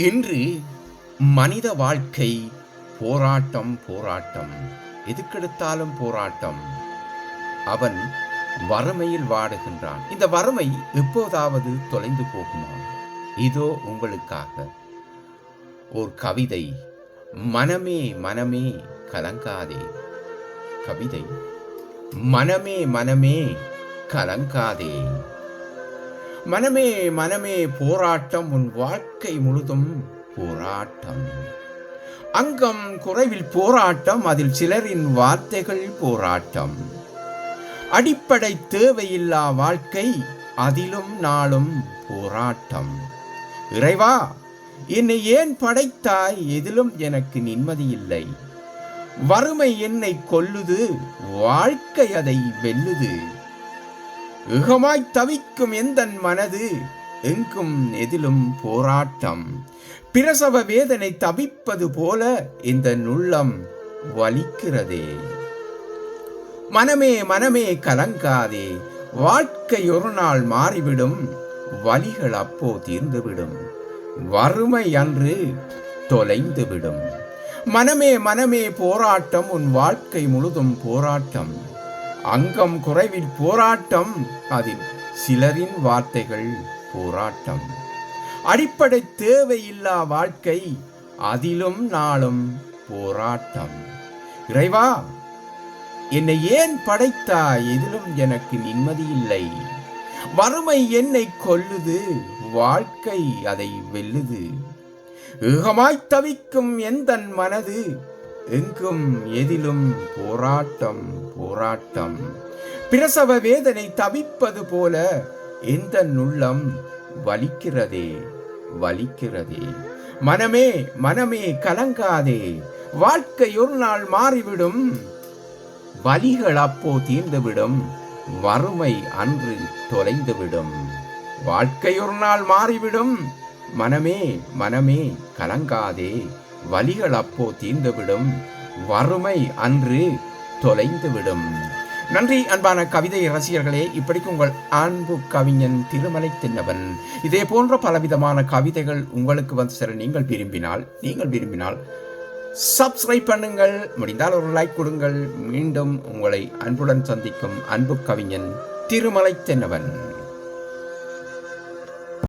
இன்று மனித வாழ்க்கை போராட்டம் போராட்டம். எதுக்கெடுத்தாலும் போராட்டம். அவன் வறுமையில் வாடுகின்றான். இந்த வறுமை எப்போதாவது தொலைந்து போகுமா? இதோ உங்களுக்காக ஒரு கவிதை. மனமே மனமே கலங்காதே. கவிதை. மனமே மனமே கலங்காதே. மனமே மனமே போராட்டம் உன் வாழ்க்கை முழுதும் போராட்டம். அங்கம் குறைவில் போராட்டம் அதில் சிலரின் வார்த்தைகள் போராட்டம். அடிப்படை தேவையில்லா வாழ்க்கை அதிலும் நாளும் போராட்டம். இறைவா என்னை ஏன் படைத்தாய்? எதிலும் எனக்கு நிம்மதி இல்லை. வறுமை என்னை கொல்லுது வாழ்க்கை அதை வெல்லுது. இகமாய் தவிக்கும் எந்தன் மனது? எங்கும் எதிலும் போராட்டம். பிரசவ வேதனை தவிப்பது போல இந்த நுள்ளம் வலிக்கிறதே. மனமே மனமே கலங்காதே. வாழ்க்கை ஒரு நாள் மாறிவிடும். வலிகள் அப்போ தீர்ந்துவிடும். வறுமை அன்று தொலைந்துவிடும். மனமே மனமே போராட்டம். உன் வாழ்க்கை முழுதும் போராட்டம். அங்கம் குறைவில் போராட்டம் அதில் சிலரின் வார்த்தைகள் போராட்டம். அடிப்படை தேவையில்லா வாழ்க்கை அதிலும் நாளும் போராட்டம். இறைவா என்னை ஏன் படைத்தாய்? எதிலும் எனக்கு நிம்மதி இல்லை. வறுமை என்னை கொல்லுது வாழ்க்கை அதை வெல்லுது. ஏகமாய் தவிக்கும் எந்தன் மனது எங்கும் எதிலும் போராட்டம் போராட்டம். பிரசவ வேதனை தவிப்பது போல எந்த நுள்ளம் வலிக்கிறதே வலிக்கிறதே. மனமே மனமே கலங்காதே வாழ்க்கை ஒரு நாள் மாறிவிடும். வலிகள் அப்போ தீர்ந்துவிடும் வறுமை அன்று தொலைந்துவிடும். வாழ்க்கை ஒரு நாள் மாறிவிடும் மனமே மனமே கலங்காதே. வலிகள் அப்போ தீர்ந்துவிடும். வறுமை அன்று தொலைந்துவிடும். நன்றி அன்பான கவிதை ரசிகர்களே. இப்படிக்கு உங்கள் அன்பு கவிஞன் திருமலை தின்னவன். இதே போன்ற பலவிதமான கவிதைகள் உங்களுக்கு வந்து சேர நீங்கள் விரும்பினால் நீங்கள் விரும்பினால் சப்ஸ்கிரைப் பண்ணுங்கள். முடிந்தால் ஒரு லைக் கொடுங்கள். மீண்டும் உங்களை அன்புடன் சந்திக்கும் அன்பு கவிஞன் திருமலை தென்னவன்.